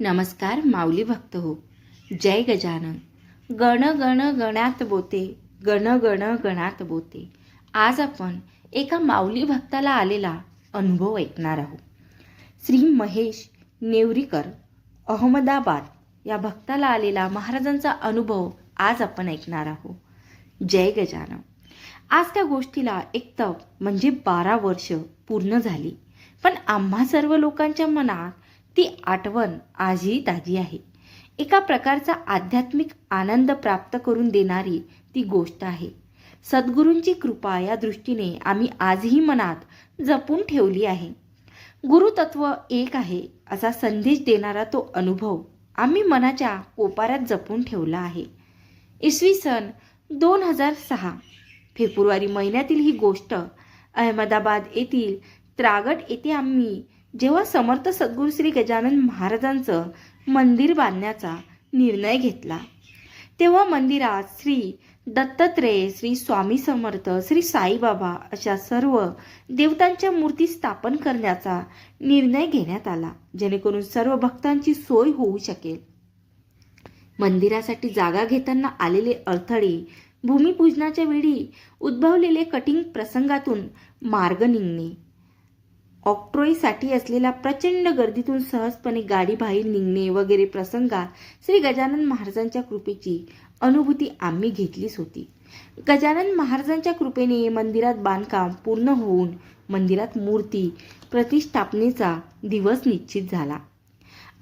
नमस्कार माऊली भक्त हो. जय गजानन. गण गण गणात बोते गण गण गणात बोते. आज आपण एका माऊली भक्ताला आलेला अनुभव ऐकणार आहोत श्री महेश नेवरीकर अहमदाबाद या भक्ताला आलेला महाराजांचा अनुभव आज आपण ऐकणार आहोत जय गजानन. आज त्या गोष्टीला एक तप म्हणजे बारा वर्ष पूर्ण झाली. पण आम्हा सर्व लोकांच्या मनात ती आठवण आजही ताजी आहे. एका प्रकारचा आध्यात्मिक आनंद प्राप्त करून देणारी ती गोष्ट आहे. सद्गुरूंची कृपा या दृष्टीने आम्ही आजही मनात जपून ठेवली आहे. गुरुतत्व एक आहे असा संदेश देणारा तो अनुभव आम्ही मनाच्या कोपाऱ्यात जपून ठेवला आहे. इसवी सन दोन हजार सहा फेब्रुवारी महिन्यातील ही गोष्ट अहमदाबाद येथील त्रागट येथे आम्ही जेव्हा समर्थ सद्गुरू श्री गजानन महाराजांचं मंदिर बांधण्याचा निर्णय घेतला तेव्हा मंदिरात श्री दत्तात्रेय श्री स्वामी समर्थ श्री साईबाबा अशा सर्व देवतांच्या मूर्ती स्थापन करण्याचा निर्णय घेण्यात आला जेणेकरून सर्व भक्तांची सोय होऊ शकेल. मंदिरासाठी जागा घेताना आलेले अडथळे भूमिपूजनाच्या वेळी उद्भवलेले कठीण प्रसंगातून मार्ग निघणे ऑक्ट्रोईसाठी असलेल्या प्रचंड गर्दीतून सहजपणे गाडी बाहेर निघणे वगैरे प्रसंगात श्री गजानन महाराजांच्या कृपेची अनुभूती आम्ही घेतलीच होती. गजानन महाराजांच्या कृपेने मंदिरात बांधकाम पूर्ण होऊन मंदिरात मूर्ती प्रतिष्ठापनेचा दिवस निश्चित झाला.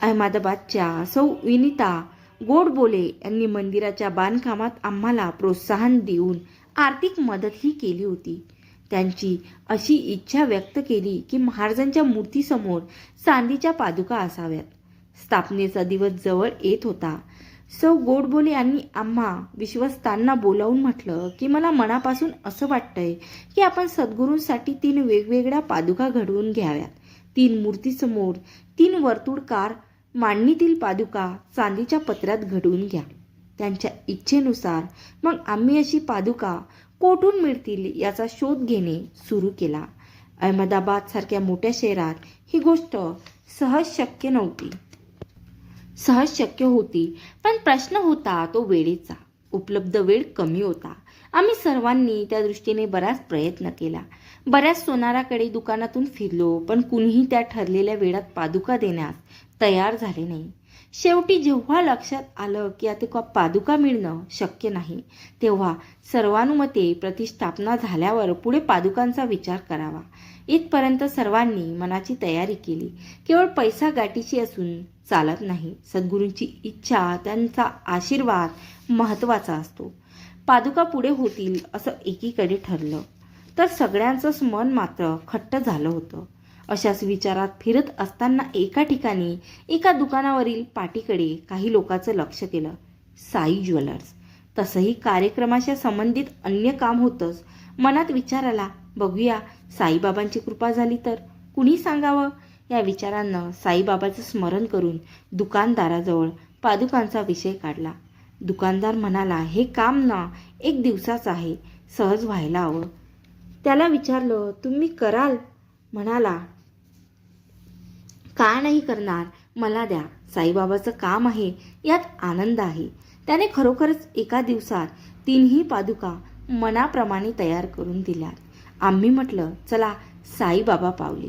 अहमदाबादच्या सौ विनिता गोडबोले यांनी मंदिराच्या बांधकामात आम्हाला प्रोत्साहन देऊन आर्थिक मदतही केली होती. त्यांची अशी इच्छा व्यक्त केली की महाराजांच्या मूर्तीसमोर चांदीच्या पादुका असाव्यात. स्थापनेचा दिवस जवळ येत होता. सौ गोडबोले यांनी आम्हा विश्वस्तांना बोलावून म्हटलं की मला मनापासून असं वाटतंय की आपण सद्गुरूंसाठी तीन वेगवेगळ्या पादुका घडवून घ्याव्यात. तीन मूर्तीसमोर तीन वर्तुळकार मांडणीतील पादुका चांदीच्या पत्रात घडवून घ्या. त्यांच्या इच्छेनुसार मग आम्ही अशी पादुका कोठून मिळतील याचा शोध घेणे सुरू केला. अहमदाबाद सारख्या मोठ्या शहरात ही गोष्ट सहज शक्य नव्हती. सहज शक्य होती पण प्रश्न होता तो वेळेचा. उपलब्ध वेळ कमी होता. आम्ही सर्वांनी त्या दृष्टीने बराच प्रयत्न केला. बऱ्याच सोनाराकडे दुकानातून फिरलो पण कुणीही त्या ठरलेल्या वेळात पादुका देण्यास तयार झाले नाही. शेवटी जेव्हा लक्षात आलं की आता पादुका मिळणं शक्य नाही तेव्हा सर्वानुमते प्रतिष्ठापना झाल्यावर पुढे पादुकांचा विचार करावा. इथपर्यंत सर्वांनी मनाची तयारी केली. केवळ पैसा गाठीची असून चालत नाही. सद्गुरूंची इच्छा त्यांचा आशीर्वाद महत्त्वाचा असतो. पादुका पुढे होतील असं एकीकडे ठरलं. तर सगळ्यांचंच मन मात्र खट्ट झालं होतं. अशाच विचारात फिरत असताना एका ठिकाणी एका दुकानावरील पाटीकडे काही लोकांचं लक्ष केलं. साई ज्वेलर्स. तसंही कार्यक्रमाच्या संबंधित अन्य काम होतंच. मनात विचार आला बघूया साईबाबांची कृपा झाली तर. कुणी सांगावं? या विचारानं साईबाबाचं स्मरण करून दुकानदाराजवळ पादुकांचा विषय काढला. दुकानदार म्हणाला हे काम ना एक दिवसाचं आहे. सहज व्हायला हवं. त्याला विचारलं तुम्ही कराल? म्हणाला का नाही करणार? मला द्या. साईबाबाचं काम आहे यात आनंद आहे. त्याने खरोखरच एका दिवसात तीनही पादुका मनाप्रमाणे तयार करून दिल्या आम्ही म्हटलं चला साईबाबा पावले.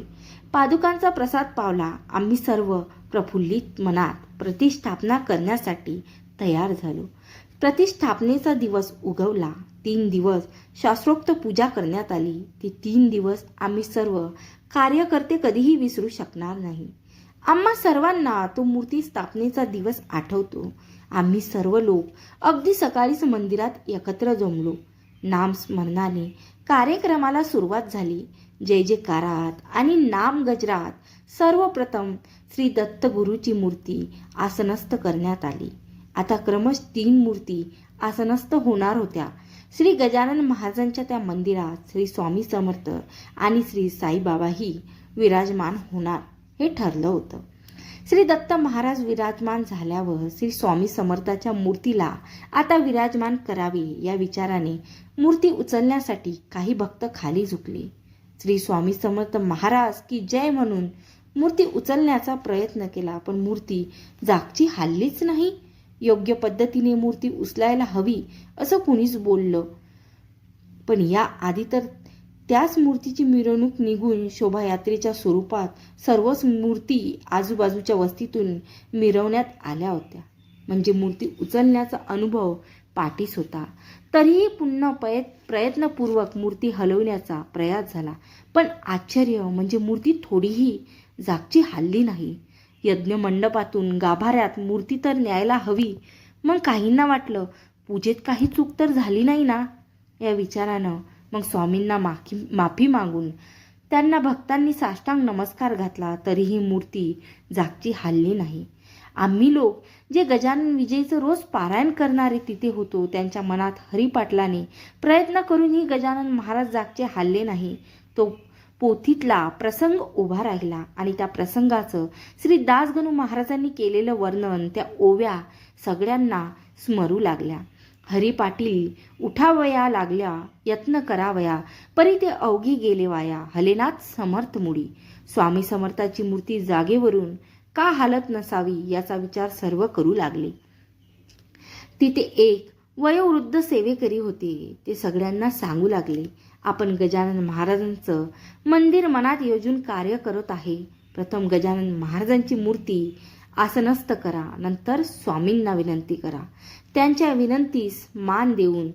पादुकांचा प्रसाद पावला. आम्ही सर्व प्रफुल्लित मनात प्रतिष्ठापना करण्यासाठी तयार झालो. प्रतिष्ठापनेचा दिवस उगवला. तीन दिवस शास्त्रोक्त पूजा करण्यात आली. ती तीन दिवस आम्ही सर्व कार्यकर्ते कधीही विसरू शकणार नाही. आम्हा सर्वांना तो मूर्ती स्थापनेचा दिवस आठवतो. आम्ही सर्व लोक अगदी सकाळीच मंदिरात एकत्र जमलो. नामस्मरणाने कार्यक्रमाला सुरुवात झाली. जय जयकारात आणि नाम गजरात सर्वप्रथम श्री दत्तगुरूची मूर्ती आसनस्थ करण्यात आली. आता क्रमश तीन मूर्ती आसनस्थ होणार होत्या. श्री गजानन महाराजांच्या त्या मंदिरात श्री स्वामी समर्थ आणि श्री साईबाबाही विराजमान होणार. हे ठरलं होतं. श्री दत्त महाराज विराजमान झाल्यावर श्री स्वामी समर्थाच्या मूर्तीला आता विराजमान करावे या विचाराने मूर्ती उचलण्यासाठी काही भक्त खाली झुकले. श्री स्वामी समर्थ महाराज की जय म्हणून मूर्ती उचलण्याचा प्रयत्न केला पण मूर्ती जागची हल्लीच नाही. योग्य पद्धतीने मूर्ती उचलायला हवी असं कुणीच बोललं. पण या आधी तर त्याच मूर्तीची मिरवणूक निघून शोभायात्रेच्या स्वरूपात सर्वच मूर्ती आजूबाजूच्या वस्तीतून मिरवण्यात आल्या होत्या. म्हणजे मूर्ती उचलण्याचा अनुभव पाठीस होता. तरीही पुन्हा पय प्रयत्नपूर्वक मूर्ती हलवण्याचा प्रयास झाला. पण आश्चर्य म्हणजे मूर्ती थोडीही जागची हल्ली नाही. यज्ञ मंडपातून गाभाऱ्यात मूर्ती तर न्यायला हवी. मग काहींना वाटलं पूजेत काही चूक तर झाली नाही ना? या विचारानं मग स्वामींना माफी माफी मागून त्यांना भक्तांनी साष्टांग नमस्कार घातला तरीही मूर्ती जागची हल्ली नाही. आम्ही लोक जे गजानन विजयचं रोज पारायण करणारे तिथे होतो त्यांच्या मनात हरिपाटलाने प्रयत्न करूनही गजानन महाराज जागचे हल्ले नाही. तो पोथीतला प्रसंग उभा राहिला आणि त्या प्रसंगाचं श्री दासगणू महाराजांनी केलेलं वर्णन त्या ओव्या सगळ्यांना स्मरू लागल्या. हरी पाटील उठावया लागल्या यत्न करावया परी ते अवघी गेले वाया हलेनाथ समर्थ मुडी. स्वामी समर्थाची मूर्ती जागेवरून का हालत नसावी याचा विचार सर्व करू लागले. तिथे एक वयोवृद्ध सेवेकरी होते ते सगळ्यांना सांगू लागले आपण गजानन महाराजांचं मंदिर मनात योजून कार्य करत आहे. प्रथम गजानन महाराजांची मूर्ती आसनस्थ करा. नंतर स्वामींना विनंती करा. त्यांच्या विनंतीस मान देऊन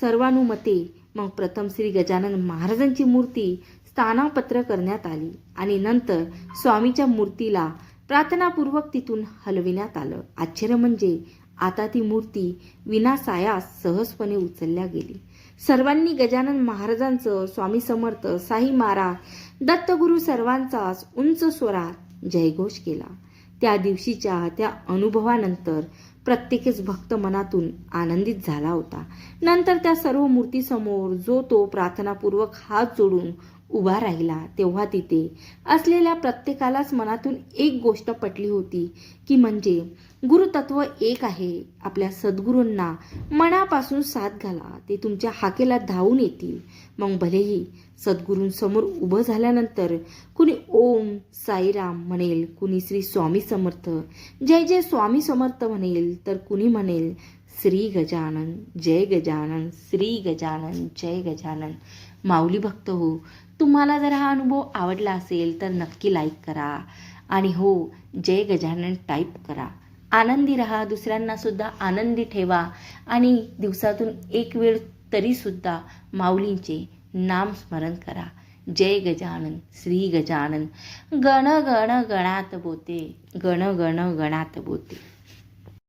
सर्वानुमते मग प्रथम श्री गजानन महाराजांची मूर्ती स्थानापत्र करण्यात आली आणि नंतर स्वामीच्या मूर्तीला प्रार्थनापूर्वक तिथून हलविण्यात आलं. आश्चर्य म्हणजे आता ती मूर्ती विनासायास सहजपणे उचलल्या गेली. सर्वांनी गजानन महाराजांचं स्वामी समर्थ साई महाराज दत्तगुरू सर्वांचाच उंच स्वरात जयघोष केला. त्या दिवशीच्या त्या अनुभवानंतर प्रत्येकच भक्त मनातून आनंदित झाला होता. नंतर त्या सर्व मूर्तीसमोर जो तो प्रार्थनापूर्वक हात जोडून उभा राहिला तेव्हा तिथे असलेल्या प्रत्येकालाच मनातून एक गोष्ट पटली होती की म्हणजे गुरुतत्व एक आहे. आपल्या सद्गुरूंना मनापासून साथ घाला ते तुमच्या हाकेला धावून येतील. मग भलेही सद्गुरूंसमोर उभं झाल्यानंतर कुणी ओम साईराम म्हणेल कुणी श्री स्वामी समर्थ. जय जय स्वामी समर्थ म्हणेल तर कुणी म्हणेल श्री गजानन जय गजानन श्री गजानन जय गजानन. माऊली भक्त हो तुम्हाला जर हा अनुभव आवडला असेल तर नक्की लाईक करा. आणि हो जय गजानन टाईप करा. आनंदी राहा दुसऱ्यांना सुद्धा आनंदी ठेवा. आणि दिवसातून एक वेळ तरीसुद्धा माऊलींचे नामस्मरण करा. जय गजानन श्री गजानन। गण गण गणात बोते। गण गण गणात बोते।